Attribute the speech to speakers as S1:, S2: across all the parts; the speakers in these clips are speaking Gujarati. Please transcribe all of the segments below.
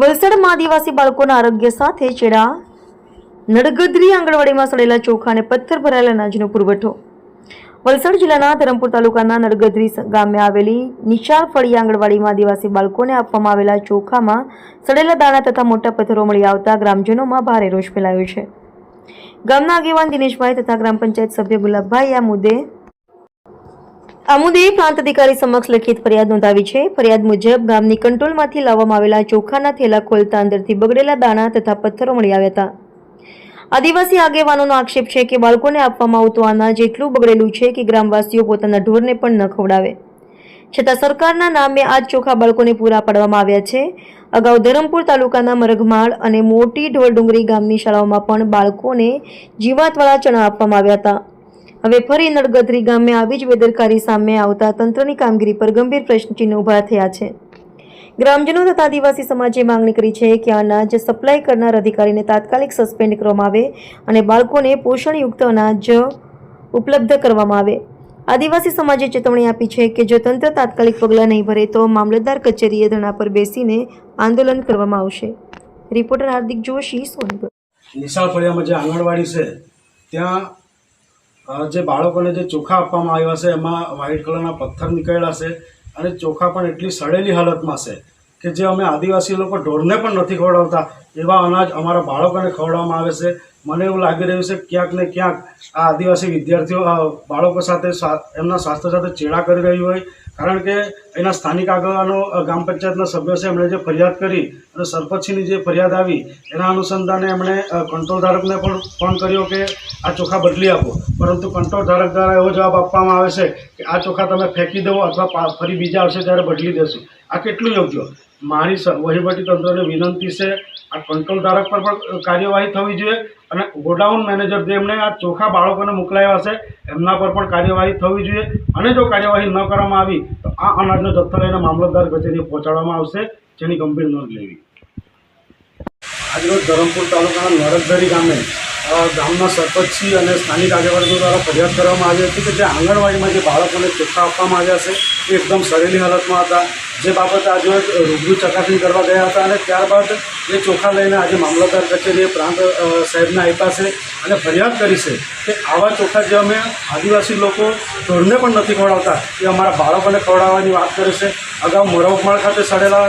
S1: વલસાડમાં આદિવાસી બાળકોના આરોગ્ય સાથે ચેડા નડગદરી આંગણવાડીમાં સડેલા ચોખા અને પથ્થર ભરાયેલા અનાજનો પુરવઠો. વલસાડ જિલ્લાના ધરમપુર તાલુકાના નડગદરી ગામે આવેલી નિશાળ ફળી આંગણવાડીમાં આદિવાસી બાળકોને આપવામાં આવેલા ચોખામાં સડેલા દાણા તથા મોટા પથ્થરો મળી આવતા ગ્રામજનોમાં ભારે રોષ ફેલાયો છે. ગામના આગેવાન દિનેશભાઈ તથા ગ્રામ પંચાયત સભ્ય ગુલાબભાઈ આ મુદ્દે આ મુદ્દે પ્રાંત અધિકારી સમક્ષ લેખિત ફરિયાદ નોંધાવી છે. ફરિયાદ મુજબ ગામની કંટ્રોલમાંથી લાવવામાં આવેલા ચોખાના થેલા ખોલતા અંદરથી બગડેલા દાણા તથા પથ્થરો મળી આવ્યા હતા. આદિવાસી આગેવાનોનો આક્ષેપ છે કે બાળકોને આપવામાં આવતું અનાજ એટલું બગડેલું છે કે ગ્રામવાસીઓ પોતાના ઢોરને પણ ન ખવડાવે. છતાં સરકારના નામે આ ચોખા બાળકોને પૂરા પાડવામાં આવ્યા છે. અગાઉ ધરમપુર તાલુકાના મરઘમાળ અને મોટી ઢોરડુંગરી ગામની શાળાઓમાં પણ બાળકોને જીવાતવાળા ચણા આપવામાં આવ્યા હતા. હવે ફરી નડગદરી ગામે આવી જ બેદરકારી સામે આવતા તંત્રની કામગીરી પર ગંભીર પ્રશ્નચિહ્ન ઊભા થયા છે. ગ્રામજનો તથા આદિવાસી સમાજે માંગણી કરી છે કે અનાજ સપ્લાય કરનાર અધિકારીને તાત્કાલિક સસ્પેન્ડ કરવામાં આવે અને બાળકોને પોષણયુક્ત અનાજ ઉપલબ્ધ કરવામાં આવે. આદિવાસી સમાજે ચેતવણી આપી છે કે જો તંત્ર તાત્કાલિક પગલાં નહીં ભરે તો મામલતદાર કચેરીએ ધરણા પર બેસીને આંદોલન કરવામાં આવશે. રિપોર્ટર હાર્દિક જોશી સોનગઢ
S2: નિશાળ ફળિયામાં જે આંગણવાડી છે, ત્યાં જે બાળકોને જે ચોખા આપવામાં આવ્યા છે, એમાં વ્હાઇટ કલરના પથ્થર નીકળેલા છે અને ચોખા પણ એટલી સડેલી હાલતમાં છે કે જે અમે આદિવાસી લોકો ઢોરને પણ નથી ખવડાવતા. એવા અનાજ અમારા બાળકોને ખવડાવવામાં આવે છે. મને એવું લાગી રહ્યું છે ક્યાંક ને ક્યાંક આ આદિવાસી વિદ્યાર્થીઓ બાળકો સાથે એમના સ્વાસ્થ્ય સાથે ચેડા કરી રહ્યું હોય. કારણ કે એના સ્થાનિક આગેવાનો ગ્રામ પંચાયતના સભ્યો છે, એમણે જે ફરિયાદ કરી અને સરપંચની જે ફરિયાદ આવી, એના અનુસંધાને એમણે કંટ્રોલ ધારકને પણ ફોન કર્યો કે આ ચોખા બદલી આપો. પરંતુ કંટ્રોલ ધારક દ્વારા એવો જવાબ આપવામાં આવે છે કે આ ચોખા તમે ફેંકી દો અથવા ફરી બીજા આવશે ત્યારે બદલી દેશું. આ કેટલું યોગ્ય? મારી સ- વહીવટી તંત્રને વિનંતી છે, આ કંટ્રોલ ધારક પર પણ કાર્યવાહી થવી જોઈએ અને ગોડાઉન મેનેજર જેમણે આ ચોખા બાળકોને મોકલાયા છે એમના પર પણ કાર્યવાહી થવી જોઈએ અને જો કાર્યવાહી ન કરવામાં આવી, તો આ અનાજનો જથ્થો લઈને મામલતદાર કચેરીએ પહોંચાડવામાં આવશે, જેની ગંભીર નોંધ લેવી. આજરોજ ધરમપુર તાલુકાના નરકદરી ગામે ગામના સરપંચશ્રી અને સ્થાનિક આગેવાનો દ્વારા ફરિયાદ કરવામાં આવી હતી કે જે આંગણવાડીમાં જે બાળકોને ચોખ્ખા આપવામાં આવ્યા છે, એ એકદમ સડેલી હાલતમાં હતા. જે બાબતે આજે રૂબરૂ ચકાસણી કરવા ગયા હતા અને ત્યારબાદ એ ચોખા લઈને આજે મામલતદાર કચેરીએ પ્રાંત સાહેબને આપ્યા છે અને ફરિયાદ કરી છે કે આવા ચોખા જે અમે આદિવાસી લોકો ઢોરને પણ નથી ખવડાવતા, એ અમારા બાળકોને ખવડાવવાની વાત કરે છે. અગાઉ મોરવમાળ ખાતે સડેલા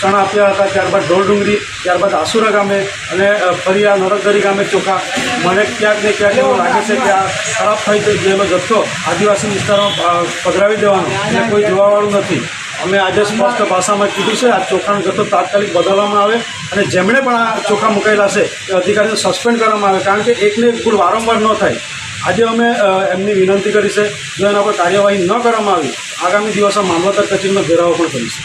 S2: ચણા આપ્યા હતા, ત્યારબાદ ઢોલ ડુંગરી ત્યારબાદ આસુરા ગામે અને ફરી આ નરકદરી ગામે ચોખા. મને ક્યાંક ને ક્યાંક એવું લાગે છે કે આ ખરાબ થઈ ગયેલો જથ્થો આદિવાસી વિસ્તારમાં પધરાવી દેવાનો. એને કોઈ જોવાવાળું નથી. અમે આજે સ્પષ્ટ ભાષામાં કીધું છે, આ ચોખાનો જથ્થો તાત્કાલિક બદલવામાં આવે અને જેમણે પણ આ ચોખા મુકાયેલા છે, એ અધિકારીને સસ્પેન્ડ કરવામાં આવે, કારણ કે એકને એક ભૂલ વારંવાર ન થાય. આજે અમે એમની વિનંતી કરી છે, જો એના પર કાર્યવાહી ન કરવામાં આવી, આગામી દિવસમાં મામલતદાર કચેરીનો ઘેરાવો પણ કરીશું.